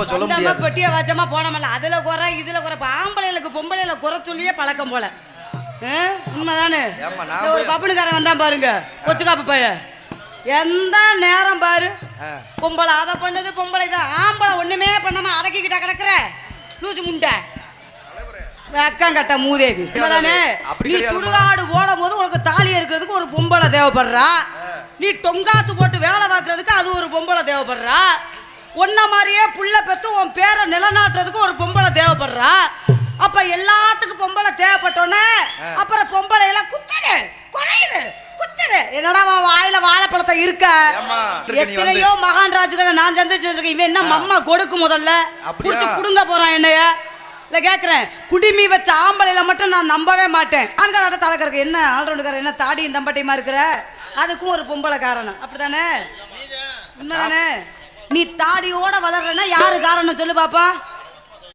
இப்ப சொல்ல முடியாது. பெட்டிய வச்சமா போனமல்ல அதுல குறை இதுல குறை. ஆம்பளைகளுக்கு பொம்பளையில குறை சொல்லியே பழக்கம் போல? உண்மைதானே? ஒரு போய்- பப்புனுக்காரன் வந்தான் பாருங்க கொச்சுக்காப்பு பையன் எந்த நேரம் பாரு. பொம்பளை அதை பண்ணுது பொம்பளை தான். ஆம்பளை ஒண்ணுமே பண்ணாம அடக்கிக்கிட்டா கிடக்குற? லூசு முண்டை. வெக்கம் கட்ட மூதேவி. உண்மைதானே? நீ. சுடுகாடு ஓடும் போது உனக்கு தாலி இருக்கிறதுக்கு ஒரு பொம்பளை தேவைப்படுறா. நீ டொங்காசு போட்டு வேலை பார்க்கறதுக்கு அது ஒரு பொம்பளை தேவைப்படுறா. உன்ன மாதிரியே புள்ள பெத்து உன் பேரை நிலநாட்டுறதுக்கு ஒரு பொம்பளை தேவைப்படுறா? அப்ப எல்லாத்துக்கும் பொம்பளை தேவைப்பட்டோன்னே அப்புறம் பொம்பளை எல்லாம் குத்துது குறையுது குத்துது. என்னடா வாயில வாழைப்பழத்தை இருக்க? எத்தனையோ மகான் ராஜுகளை நான் சந்திச்சு வந்திருக்கேன் இவன் என்ன மம்மா கொடுக்கு முதல்ல? புடிச்சு புடுங்க போறான் என்னைய. இல்ல கேக்குறேன். குடிமி வச்ச ஆம்பளையில மட்டும் நான் நம்பவே மாட்டேன். ஆண்கார தலைக்கறக்கு. என்ன ஆல்ரவுண்டுக்கார என்ன தாடியும் தம்பட்டையுமா இருக்கிற? அதுக்கும் ஒரு பொம்பளை காரணம். அப்படிதானே உண்மைதானே? நீ தாடியோட வளர்றனா யாரு காரணம் சொல்லு பாப்பா?